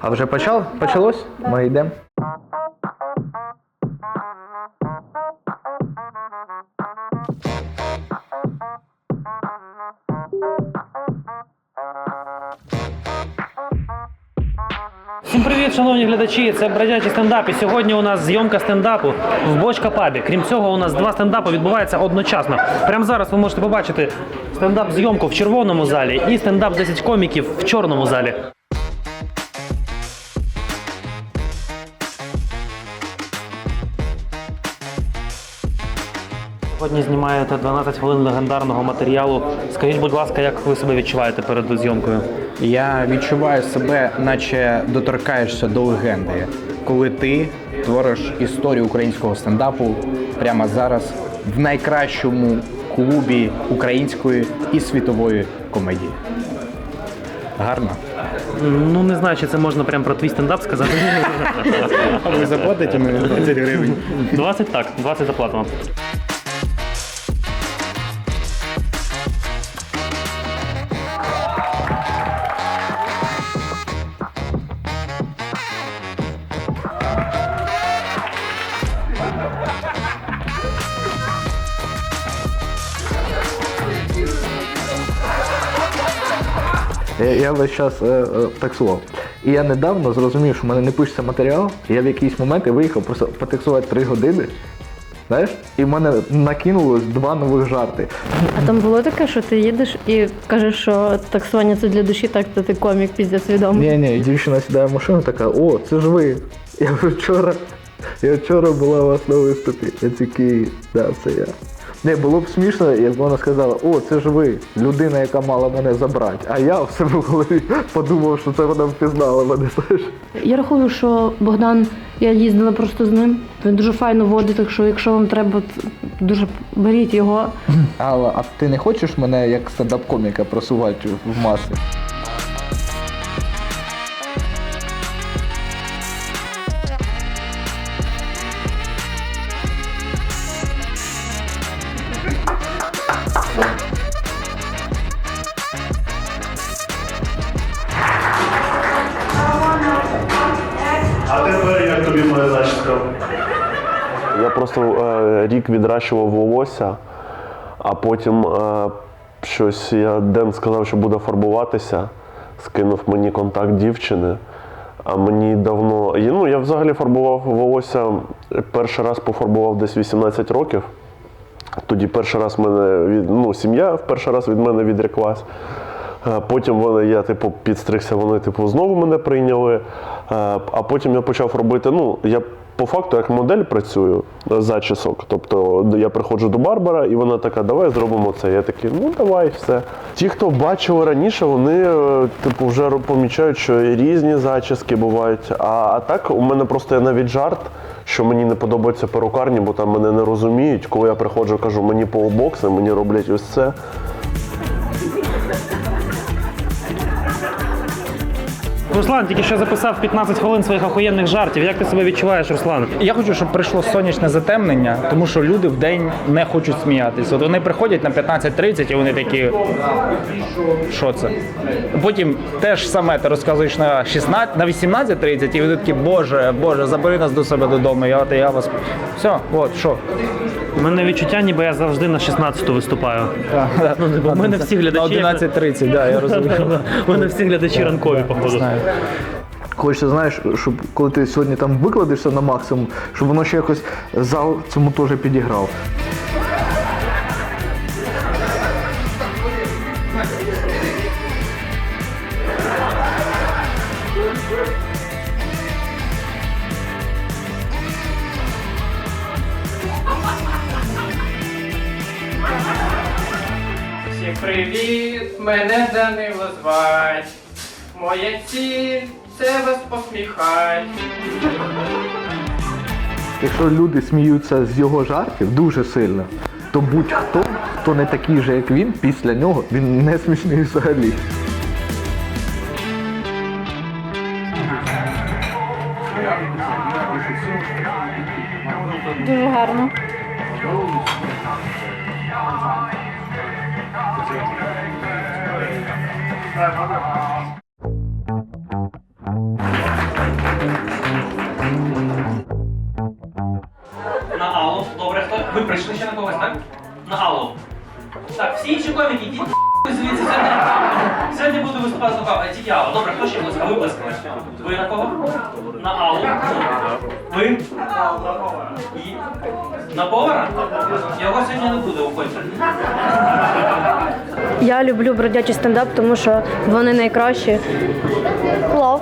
А вже почав? Почалось? Ми йдемо. Всім привіт, шановні глядачі! Це бродячий стендап. І сьогодні у нас зйомка стендапу в бочка пабі. Крім цього, у нас два стендапи відбуваються одночасно. Прямо зараз ви можете побачити стендап зйомку в червоному залі і стендап 10 коміків в чорному залі. Сьогодні знімаєте 12 хвилин легендарного матеріалу. Скажіть, будь ласка, як ви себе відчуваєте перед зйомкою? Я відчуваю себе, наче доторкаєшся до легенди, коли ти твориш історію українського стендапу прямо зараз в найкращому клубі української і світової комедії. Гарно. Ну не знаю, чи це можна прямо про твій стендап сказати. А ви заплатите мені 20 гривень? 20 так, 20 заплатимо. Я, весь час е, е, таксував. І я недавно зрозумів, що в мене не пишеться матеріал. Я в якийсь момент я виїхав просто потаксувати 3 години. Знаєш? І в мене накинулось два нових жарти. А там було таке, що ти їдеш і кажеш, що таксування це для душі, так то ти комік піздець відомий. Ні, ні, дівчина сідає в машину, така, о, це ж ви. Я вчора, я вчора була у вас на виступі. Я такий, да, це я. Не, було б смішно, якби вона сказала, о, це ж ви, людина, яка мала мене забрати. А я в себе в голові подумав, що це вона впізнала мене, знаєш. Я рахую, що Богдан, я їздила просто з ним. Він дуже файно водить, так що якщо вам треба, дуже беріть його. Алла, а ти не хочеш мене як стендап-коміка просувати в маси? Моя? Я просто е, рік відращував волосся, а потім е, щось я Ден сказав, що буде фарбуватися, скинув мені контакт дівчини. А мені давно. Ну, я взагалі фарбував волосся, перший раз пофарбував десь 18 років. Тоді перший раз мене від, ну, сім'я в перший раз від мене відреклась. Е, Потім вони, я типу, підстригся, вони типу, знову мене прийняли. Е, А потім я почав робити. Ну, я по факту як модель працюю е, зачісок. Тобто я приходжу до Барбара, і вона така, давай зробимо це. Я такий, ну давай, все. Ті, хто бачили раніше, вони е, типу, вже помічають, що різні зачіски бувають. А, а так у мене просто є навіть жарт, що мені не подобається перукарні, бо там мене не розуміють. Коли я приходжу, кажу, мені полбокси, мені роблять ось це. Руслан тільки що записав 15 хвилин своїх охуєнних жартів. Як ти себе відчуваєш, Руслан? Я хочу, щоб прийшло сонячне затемнення, тому що люди в день не хочуть сміятися. От вони приходять на 15.30 і вони такі. Що це? Потім те ж саме ти розказуєш на 16, на 18.30, і вони такі, боже, боже, забери нас до себе додому. Я, я вас. Все, от що. У мене відчуття, ніби я завжди на 16-ту виступаю. Ну, типу, у мене всі На глядачі. 11.30, да, я розумію. У мене всі глядачі ранкові, походу. Знаю. Хочеться, знаєш, щоб коли ти сьогодні там викладешся на максимум, щоб воно ще якось зал цьому теж підіграв. Всім привіт, мене Данило звать. Моя ціль це вас посміхать. Якщо люди сміються з його жартів дуже сильно, то будь-хто, хто не такий же, як він, після нього він не смішний взагалі. Дуже гарно. На Аллу. Добре, хто? Ви прийшли ще на когось, так? На Аллу. Так, всі інші коміки, йдіть звідси сьогодні. Сьогодні буду виступати з Аллу. Тільки Алла. Добре, хто ще близько? Ви близько. Ви на кого? На Аллу. Ви? І? На повара? Його сьогодні не буде, уходьте. Я люблю бродячий стендап, тому що вони найкращі. Лов.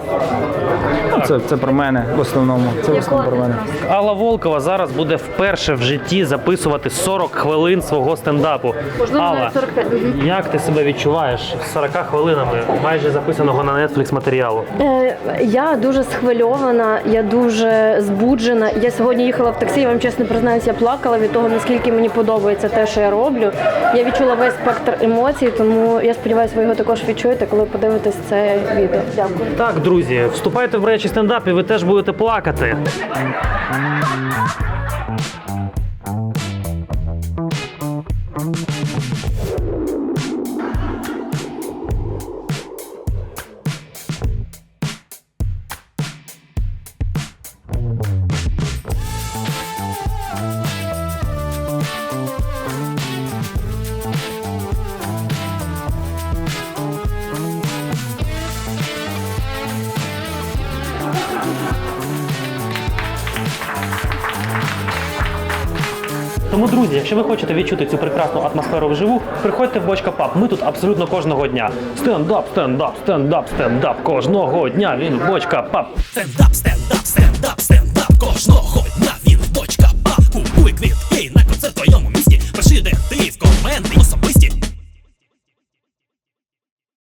Це, це про мене в основному. Це в основному про мене. Алла Волкова зараз буде вперше в житті записувати 40 хвилин свого стендапу. Можливо, Алла, 45. Як ти себе відчуваєш з 40 хвилинами майже записаного на Netflix матеріалу? Е, Я дуже схвильована, я дуже збуджена. Я сьогодні їхала в таксі, я вам чесно признаюся, я плакала від того, наскільки мені подобається те, що я роблю. Я відчула весь спектр емоцій, тому я сподіваюся, ви його також відчуєте, коли подивитесь це відео. Дякую. Так, друзі, вступайте в речі стендапів, ви теж будете плакати. Тому, друзі, якщо ви хочете відчути цю прекрасну атмосферу вживу, приходьте в бочка пап. Ми тут абсолютно кожного дня. Стендап, стендап, стендап, стендап. Кожного дня він в бочка пап. Стендап, стендап, стендап, стендап. Кожного дня він в бочка паб. Купуй квітки на концерт в твоєму місті. Пиши де ти в коменти.